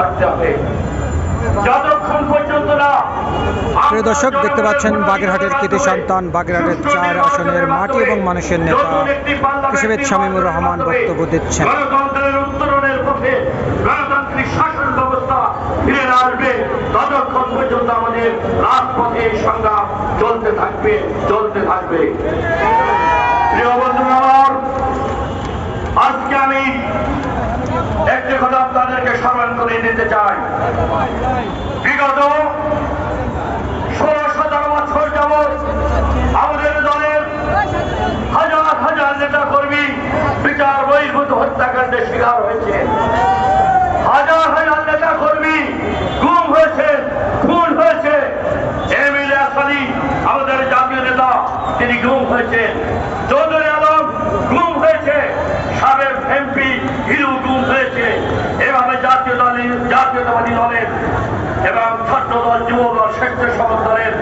থাকতে হবে। যতক্ষণ পর্যন্ত না প্রিয় দর্শক দেখতে পাচ্ছেন বাগেরহাটের কৃতি সন্তান বাগেরহাটের চার আসনের মাটি এবং মানুষের নেতা হিসেবে শামীমুর রহমান বক্তব্য দিচ্ছেন। গণতন্ত্রের উত্তরণের পথে গণতান্ত্রিক শাসন ব্যবস্থা ফিরে আসবে। ততক্ষণ পর্যন্ত আমাদের রাজপথে সংগ্রাম চলতে থাকবে চলতে থাকবে প্রিয় বন্ধুরা আমার, আজকে আমি একটি কথা আপনাদেরকে স্মরণ করে দিতে চাই। বিগত ষোলো সতেরো বছর যাবৎ আমাদের দলের হাজার হাজার নেতা কর্মী বিচার বহির্ভূত হত্যাকাণ্ডের শিকার হয়েছে। হাজার হাজার নেতা কর্মী গুম হয়েছে, খুন হয়েছে। এম এল আমাদের জাতীয় নেতা, তিনি গুম হয়েছে। চৌধুরী গুম হয়েছে। সাবেক এমপি হিরু গুম হয়েছে। এভাবে জাতীয় দলের জাতীয়তাবাদী দলের এবং ছাত্র দল যুব দল স্বেচ্ছাসেবক দলের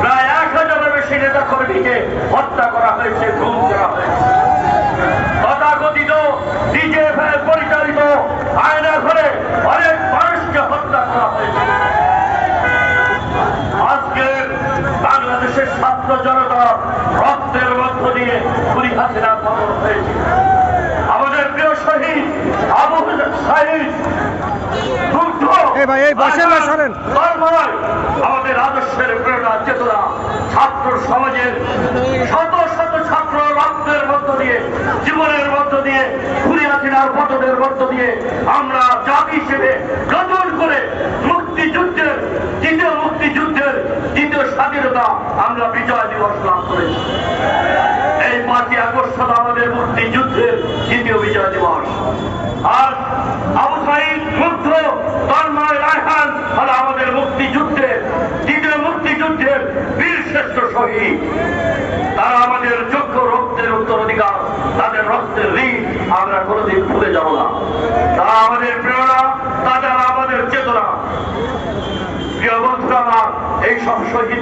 প্রায় এক হাজারের বেশি নেতা কর্মীকে হত্যা করা হয়েছে, গুম করা হয়েছে। পরিচালিত আয়না ঘরে অনেক মানুষকে হত্যা করা হয়েছে। আজকে বাংলাদেশের ছাত্র জনতা রক্তের হাসিনা খবর হয়েছে আমাদের প্রিয় শহীদ আবু শহীদ মুগ্ধ এই ভাই, এই বসেন না, সরেন। তন্ময়, আমাদের আদর্শের প্রেরণা চেতনা ছাত্র সমাজের শত শত ছাত্র রক্তের মধ্য দিয়ে জীবনের মধ্য দিয়ে খুলিয়াছিনার পতনের মধ্য দিয়ে আমরা জাতি হিসেবে নতুন করে মুক্তিযুদ্ধের দ্বিতীয় মুক্তিযুদ্ধের দ্বিতীয় স্বাধীনতা আমরা বিজয় দিবস লাভ করেছি এই পাঁচই আগস্ট হলো আমাদের মুক্তিযুদ্ধের দ্বিতীয় বিজয় দিবস। আর আবু সাইদ মুগ্ধ তন্ময় রায়হান হলো আমাদের মুক্তিযুদ্ধের, দ্বিতীয় মুক্তিযুদ্ধের বীর শ্রেষ্ঠ শহীদ। তারা আমাদের যোগ্য রক্তের উত্তরাধিকার, তাদের রক্তের ঋণ আমরা কোনোদিন ভুলে যাব না। তারা আমাদের প্রেরণা, তারা আমাদের চেতনা। প্রিয় বন্ধুরা এই সব শহীদ